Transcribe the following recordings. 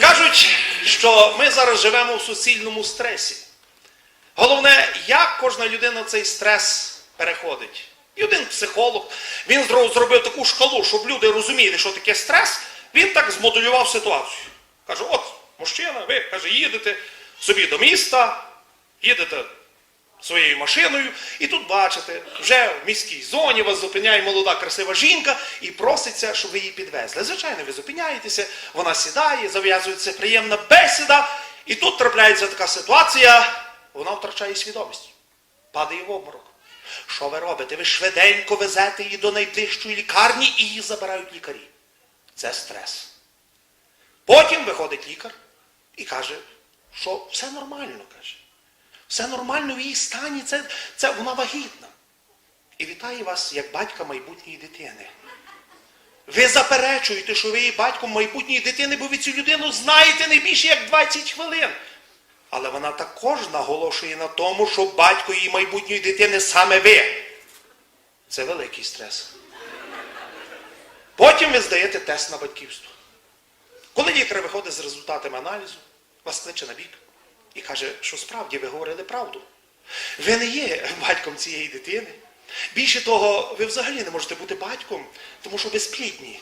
Кажуть, що ми зараз живемо в суцільному стресі. Головне, як кожна людина цей стрес переходить. І один психолог, він зробив таку шкалу, щоб люди розуміли, що таке стрес, він так змоделював ситуацію. Каже, от, мужчина, ви каже, їдете собі до міста, їдете своєю машиною, і тут бачите, вже в міській зоні вас зупиняє молода красива жінка і проситься, щоб ви її підвезли. Звичайно, ви зупиняєтеся, вона сідає, зав'язується приємна бесіда, і тут трапляється така ситуація, вона втрачає свідомість, падає в обморок. Що ви робите? Ви швиденько везете її до найближчої лікарні і її забирають лікарі. Це стрес. Потім виходить лікар і каже, що все нормально, каже. Все нормально в її стані, це, це вона вагітна. І вітає вас як батька майбутньої дитини. Ви заперечуєте, що ви є батьком майбутньої дитини, бо ви цю людину знаєте не більше як 20 хвилин. Але вона також наголошує на тому, що батько її майбутньої дитини саме ви. Це великий стрес. Потім ви здаєте тест на батьківство. Коли лікар виходить з результатами аналізу, вас кличе на бік і каже, що справді ви говорили правду. Ви не є батьком цієї дитини. Більше того, ви взагалі не можете бути батьком, тому що ви сплідні.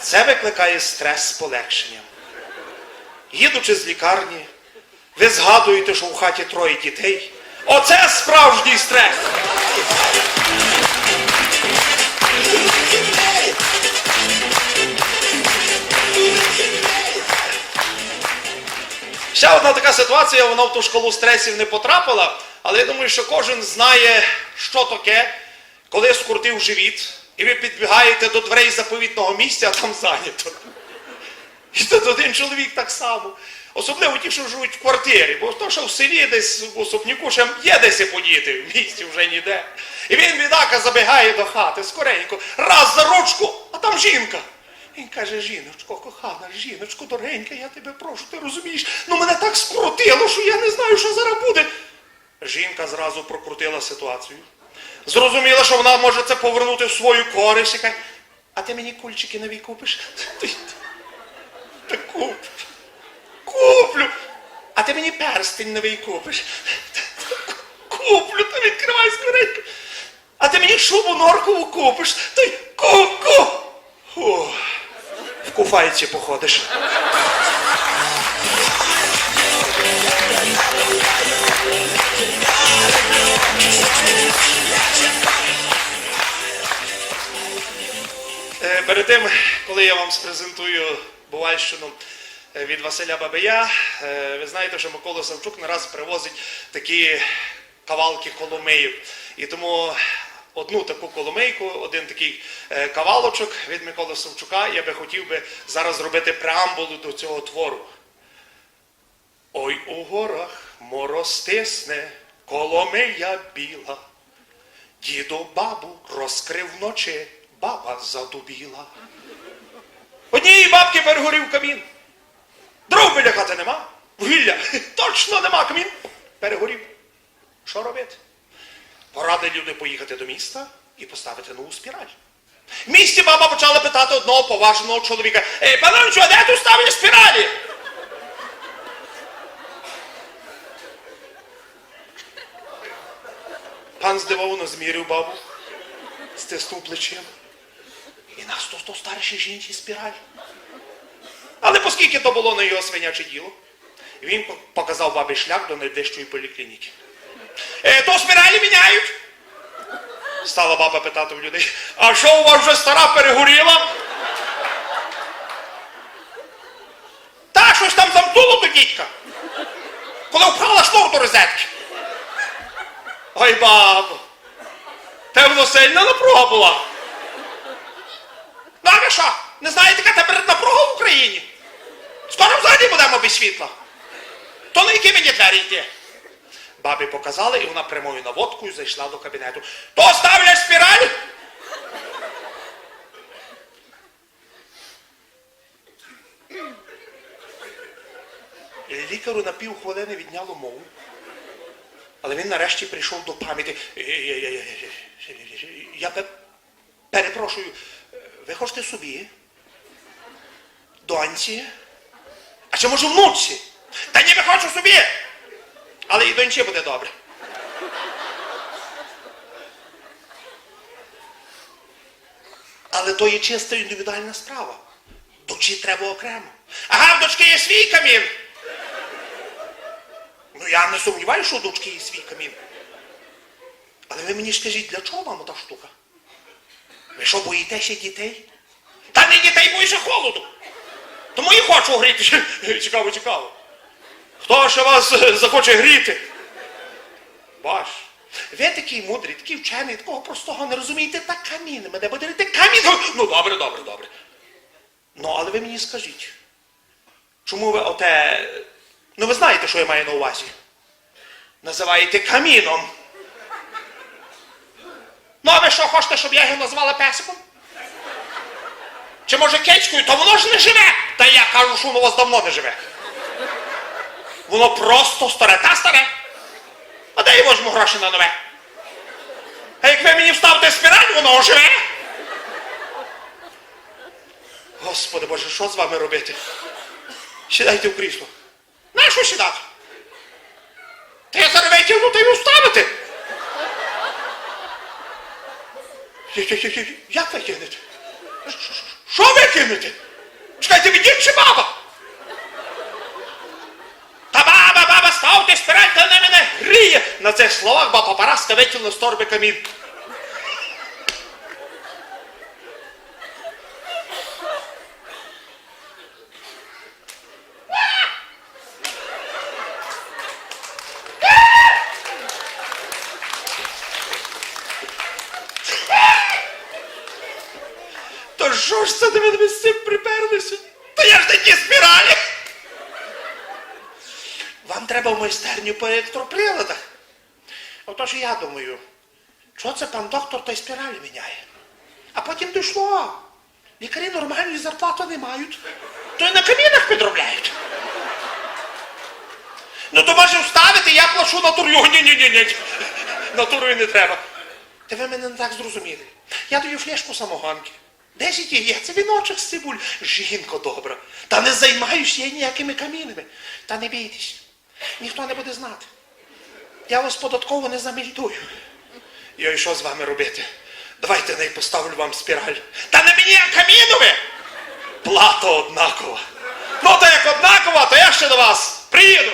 Це викликає стрес з полегшенням. Їдучи з лікарні, ви згадуєте, що у хаті троє дітей. Оце справжній стрес. Ще одна така ситуація, вона в ту школу стресів не потрапила, але я думаю, що кожен знає, що таке, коли скрутив живіт, і ви підбігаєте до дверей заповітного місця, а там зайнято. І тут один чоловік так само. Особливо ті, що живуть в квартирі, бо то, що в селі десь в особняку ще є десь і подіти, в місті вже ніде. І він, бідака, забігає до хати скоренько, раз за ручку, а там жінка. Він каже, жіночко, кохана, жіночко, дорогенька, я тебе прошу, ти розумієш, ну мене так скрутило, що я не знаю, що зараз буде. Жінка зразу прокрутила ситуацію. Зрозуміла, що вона може це повернути в свою користь. каже, А ти мені кульчики нові купиш? Та куплю. Куплю. А ти мені перстень новий купиш. Куплю, та відкривай скоренько. А ти мені шубу норкову купиш. Та й ку-ку. О, в куфайці походиш. Е, Перед тим, коли я вам спрезентую Бувальщину е, від Василя Бабия, е, ви знаєте, що Микола Савчук не раз привозить такі кавалки коломиїв. І тому одну таку коломийку, один такий е, кавалочок від Миколи Савчука, я би хотів би зараз зробити преамбулу до цього твору. Ой у горах мороз стисне, коломия біла. Діду бабу розкрив вночі, баба задубіла. Однієї бабки перегорів камін. Дров біля нема. Вугілля точно нема камін. Перегорів. Що робити? Порадили люди поїхати до міста і поставити нову спіраль. В місті баба почала питати одного поважного чоловіка. Ей, пановичу, а де тут ставлять спіралі? Пан здивовано змірив бабу, стиснув плечима. І нас то, то старші жінці спіраль. Але оскільки то було на його свиняче діло, він показав бабі шлях до найближчої поліклініки. Е, то спіралі міняють. Стала баба питати в людей, а що у вас вже стара перегоріла? Та щось там замкнуло до дідька. Коли впала шнур до розетки. Ой, бабо, певно, сильна напруга була. Ну, що? Не знаєте, яка тепер напруга в Україні? Скоро взагалі будемо без світла. То на які мені двері йти? Бабі показали, і вона прямою наводкою зайшла до кабінету. То ставлять спіраль? Лікару на півхвилини відняло мову. Але він нарешті прийшов до пам'яті. «Е, е, е, е, е, е, Я пе- перепрошую, ви хочете собі? Доньці? А чи може внучці? Та ніби хочу собі. Але і доньці буде добре. Але то є чисто індивідуальна справа. Дочі треба окремо. Ага, в дочки є свій камін. Ну я не сумніваюся, що у дочки є свій камін. Але ви мені скажіть, для чого вам та штука? Ви що, боїтеся дітей? Та не дітей боюся холоду. Тому і хочу гріти. Цікаво, цікаво. Хто ще вас е, захоче гріти? Баш. Ви такий мудрий, такий вчений, такого простого не розумієте, та камін. Мене буде гріти камін. Ну, добре, добре, добре. Ну, але ви мені скажіть, чому ви оте. Ну, ви знаєте, що я маю на увазі? Називаєте каміном. Ну, а ви що хочете, щоб я його назвала песиком? Чи може кечкою, то воно ж не живе. Та я кажу, що воно у вас давно не живе. Воно просто старе та старе. А де я візьму гроші на нове? А як ви мені вставите спіраль, воно оживе. Господи Боже, що з вами робити? Сідайте в крісло. На що сідати? Та я зараз витягну та й вставити. Як викинете? Що викинете? Чекайте, ви дід чи баба? Та баба, баба, ставте спираль, та не мене гріє. Словах баба Параска витягнула з торби камін. То що ж це до мене з цим приперлися? Та я ж такі спіралі. Вам треба в майстерню по електроприладах. Отож я думаю, що це пан доктор той спіралі міняє? А потім дійшло. Лікарі нормальної зарплати не мають. То й на камінах підробляють. Ну то може вставити, я плачу натурю. Ні-ні-ні. Натурою не треба. Та ви мене не так зрозуміли. Я даю флешку самогонки. Десять яєць, це віночок з цибуль. Жінко добра. Та не займаюся я ніякими камінами. Та не бійтесь. Ніхто не буде знати. Я вас податково не замільдую. Я і що з вами робити? Давайте не поставлю вам спіраль. Та не мені, а камінове! Плата однакова. Ну, то як однакова, то я ще до вас приїду.